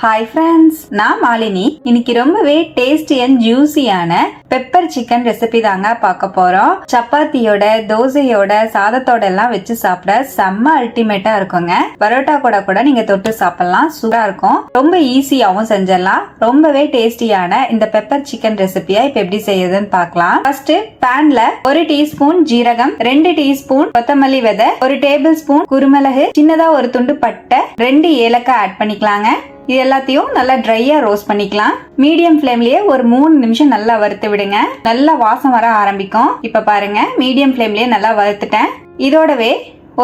Hi friends நான் மாலினி. இன்னைக்கு ரொம்பவே டேஸ்டி அண்ட் ஜூசியான பெப்பர் சிக்கன் ரெசிபி தாங்க பார்க்க போறோம். சப்பாத்தியோட தோசையோட சாதத்தோட எல்லாம் வச்சு சாப்பிட செம்ம அல்டிமேட்டா இருக்குங்க. பரோட்டா கூட கூட நீங்க தொட்டு சாப்பிடலாம். சூடா இருக்கும். ரொம்ப ஈஸியாவும் செஞ்சிடலாம். ரொம்பவே டேஸ்டியான இந்த பெப்பர் சிக்கன் ரெசிபியை இப்ப எப்படி செய்யுதுன்னு பார்க்கலாம். ஃபர்ஸ்ட் பேன்ல ஒரு டீஸ்பூன் ஜீரகம் ரெண்டு டீஸ்பூன் கொத்தமல்லி விதை ஒரு டேபிள் ஸ்பூன் குருமிளகு சின்னதா ஒரு துண்டு பட்டை ரெண்டு ஏலக்காய் ஆட் பண்ணிக்கலாங்க. இது எல்லாத்தையும் நல்லா ட்ரையா ரோஸ்ட் பண்ணிக்கலாம். மீடியம் ஃப்ளேம்லயே ஒரு மூணு நிமிஷம் நல்லா வறுத்து விடுங்க. நல்லா வாசம் வர ஆரம்பிக்கும். இப்ப பாருங்க மீடியம் ஃப்ளேம்லயே நல்லா வறுத்துட்டேன். இதோடவே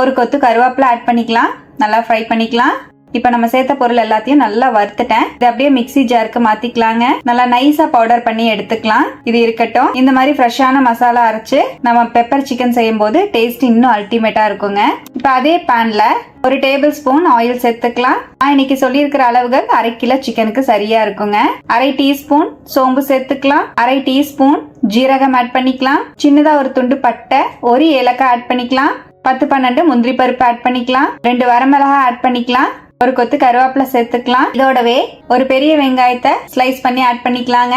ஒரு கொத்து கருவேப்பிலை ஆட் பண்ணிக்கலாம். நல்லா ஃப்ரை பண்ணிக்கலாம். இப்போ நம்ம சேர்த்த பொருள் எல்லாத்தையும் நல்லா வறுத்துட்டேன். இது அப்படியே மிக்ஸி ஜாருக்கு மாத்திக்கலாங்க. நல்லா நைஸா பவுடர் பண்ணி எடுத்துக்கலாம். இது இருக்கட்டும். இந்த மாதிரி ஃப்ரெஷ்ஷான மசாலா அரைச்சு நம்ம பெப்பர் சிக்கன் செய்யும் போது டேஸ்ட் இன்னும் அல்டிமேட்டா இருக்குங்க. இப்போ அதே பேன்ல ஒரு டேபிள் ஸ்பூன் ஆயில் சேர்த்துக்கலாம். நான் இன்னைக்கு சொல்லியிருக்கிற அளவுகள் அரை கிலோ சிக்கனுக்கு சரியா இருக்குங்க. அரை டீஸ்பூன் சோம்பு சேர்த்துக்கலாம். அரை டீஸ்பூன் ஜீரகம் ஆட் பண்ணிக்கலாம். சின்னதா ஒரு துண்டு பட்டை ஒரு ஏலக்காய் ஆட் பண்ணிக்கலாம். பத்து பன்னெண்டு முந்திரி பருப்பு ஆட் பண்ணிக்கலாம். ரெண்டு வரமிளகாய் ஆட் பண்ணிக்கலாம். ஒரு கொத்து கருவேப்பிலை சேர்த்துக்கலாம். இதோடவே ஒரு பெரிய வெங்காயத்தை ஸ்லைஸ் பண்ணி ஆட் பண்ணிக்கலாங்க.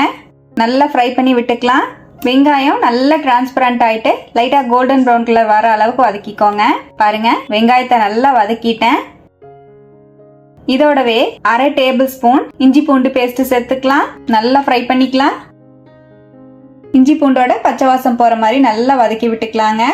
நல்லா ஃப்ரை பண்ணி விட்டுக்கலாம். வெங்காயம் நல்லா டிரான்ஸ்பரண்ட் ஆயிட்டு லைட்டா கோல்டன் ப்ரௌன் கலர் வர அளவுக்கு வதக்கிக்கோங்க. பாருங்க வெங்காயத்தை நல்லா வதக்கிட்டேன். இதோடவே அரை டேபிள் ஸ்பூன் இஞ்சி பூண்டு பேஸ்ட் சேர்த்துக்கலாம். நல்லா ஃப்ரை பண்ணிக்கலாம். இஞ்சி பூண்டோட பச்சை வாசம் போற மாதிரி நல்லா வதக்கி விட்டுக்கலாங்க.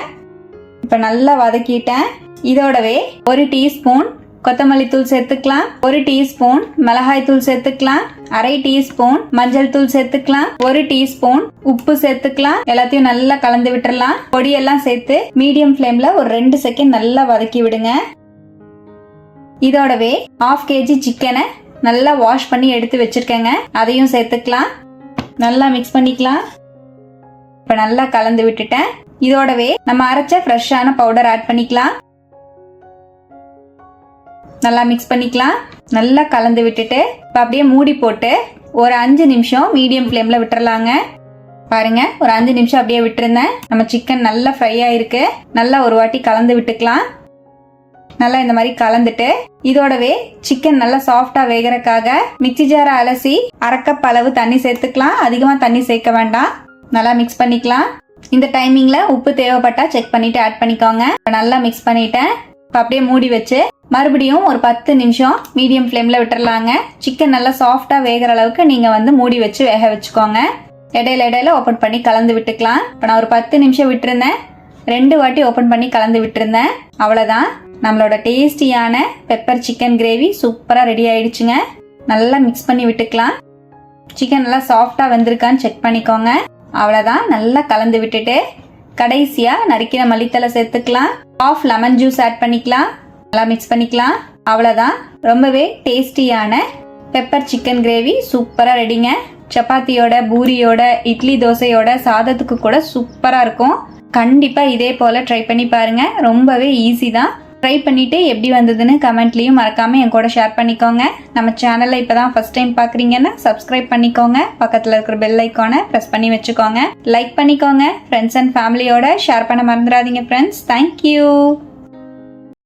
இப்ப நல்லா வதக்கிட்டேன். இதோடவே ஒரு டீஸ்பூன் கொத்தமல்லி தூள் சேர்த்துக்கலாம். ஒரு டீஸ்பூன் மிளகாய் தூள் சேர்த்துக்கலாம். அரை டீஸ்பூன் மஞ்சள் தூள் சேர்த்துக்கலாம். ஒரு டீஸ்பூன் உப்பு சேர்த்துக்கலாம். எல்லாத்தையும் நல்லா கலந்து விட்டுறலாம். பொடியெல்லாம் சேர்த்து மீடியம் ஃப்ளேம்ல ஒரு ரெண்டு செகண்ட் நல்லா வதக்கி விடுங்க. இதோடவே ஆஃப் கேஜி சிக்கனை நல்லா வாஷ் பண்ணி எடுத்து வச்சிருக்கேங்க. அதையும் சேர்த்துக்கலாம். நல்லா மிக்ஸ் பண்ணிக்கலாம். இப்போ நல்லா கலந்து விட்டுட்டேன். இதோடவே நம்ம அரைச்ச ஃப்ரெஷ்ஷான பவுடர் ஆட் பண்ணிக்கலாம். நல்லா மிக்ஸ் பண்ணிக்கலாம். நல்லா கலந்து விட்டுட்டு இப்போ அப்படியே மூடி போட்டு ஒரு அஞ்சு நிமிஷம் மீடியம் ஃப்ளேமில் விட்டுறலாங்க. பாருங்க ஒரு அஞ்சு நிமிஷம் அப்படியே விட்டுருந்தேன். நம்ம சிக்கன் நல்லா ஃப்ரை ஆயிருக்கு. நல்லா ஒரு வாட்டி கலந்து விட்டுக்கலாம். நல்லா இந்த மாதிரி கலந்துட்டு இதோடவே சிக்கன் நல்லா சாஃப்டா வேகிறக்காக மிக்சி ஜாரை அலசி அரைக்கப் அளவு தண்ணி சேர்த்துக்கலாம். அதிகமாக தண்ணி சேர்க்க வேண்டாம். நல்லா மிக்ஸ் பண்ணிக்கலாம். இந்த டைமிங்ல உப்பு தேவைப்பட்டா செக் பண்ணிட்டு ஆட் பண்ணிக்கோங்க. நல்லா மிக்ஸ் பண்ணிட்டேன். அப்படியே மூடி வச்சு மறுபடியும் ஒரு பத்து நிமிஷம் மீடியம் ஃப்ளேம்ல விட்டுறலாங்க. சிக்கன் நல்லா சாஃப்டா வேகிற அளவுக்கு நீங்க வந்து மூடி வச்சு வேக வச்சுக்கோங்க. இடையில இடையில ஓப்பன் பண்ணி கலந்து விட்டுக்கலாம். இப்போ நான் ஒரு பத்து நிமிஷம் விட்டுருந்தேன். ரெண்டு வாட்டி ஓப்பன் பண்ணி கலந்து விட்டுருந்தேன். அவ்வளோதான் நம்மளோட டேஸ்டியான பெப்பர் சிக்கன் கிரேவி சூப்பராக ரெடி ஆயிடுச்சுங்க. நல்லா மிக்ஸ் பண்ணி விட்டுக்கலாம். சிக்கன் நல்லா சாஃப்டாக வந்திருக்கான்னு செக் பண்ணிக்கோங்க. அவ்வளோதான் நல்லா கலந்து விட்டுட்டு கடைசியாக நறுக்கின மல்லித்தலை சேர்த்துக்கலாம். ஆஃப் லெமன் ஜூஸ் ஆட் பண்ணிக்கலாம். நல்லா மிக்ஸ் பண்ணிக்கலாம். அவ்வளோதான் ரொம்பவே டேஸ்டியான பெப்பர் சிக்கன் கிரேவி சூப்பராக ரெடிங்க சப்பாத்தியோட பூரியோட இட்லி தோசையோட சாதத்துக்கு கூட சூப்பராக இருக்கும். கண்டிப்பாக இதே போல் ட்ரை பண்ணி பாருங்க. ரொம்பவே ஈஸி தான். ட்ரை பண்ணிவிட்டு எப்படி வந்ததுன்னு கமெண்ட்லேயும் மறக்காமல் என் கூட ஷேர் பண்ணிக்கோங்க. நம்ம சேனலை இப்பதான் ஃபர்ஸ்ட் டைம் பார்க்குறீங்கன்னா சப்ஸ்கிரைப் பண்ணிக்கோங்க. பக்கத்தில் இருக்கிற பெல் ஐக்கானை ப்ரெஸ் பண்ணி வச்சுக்கோங்க. லைக் பண்ணிக்கோங்க. ஃப்ரெண்ட்ஸ் அண்ட் ஃபேமிலியோட ஷேர் பண்ண மறந்துடாதீங்க ஃப்ரெண்ட்ஸ் தேங்க்யூ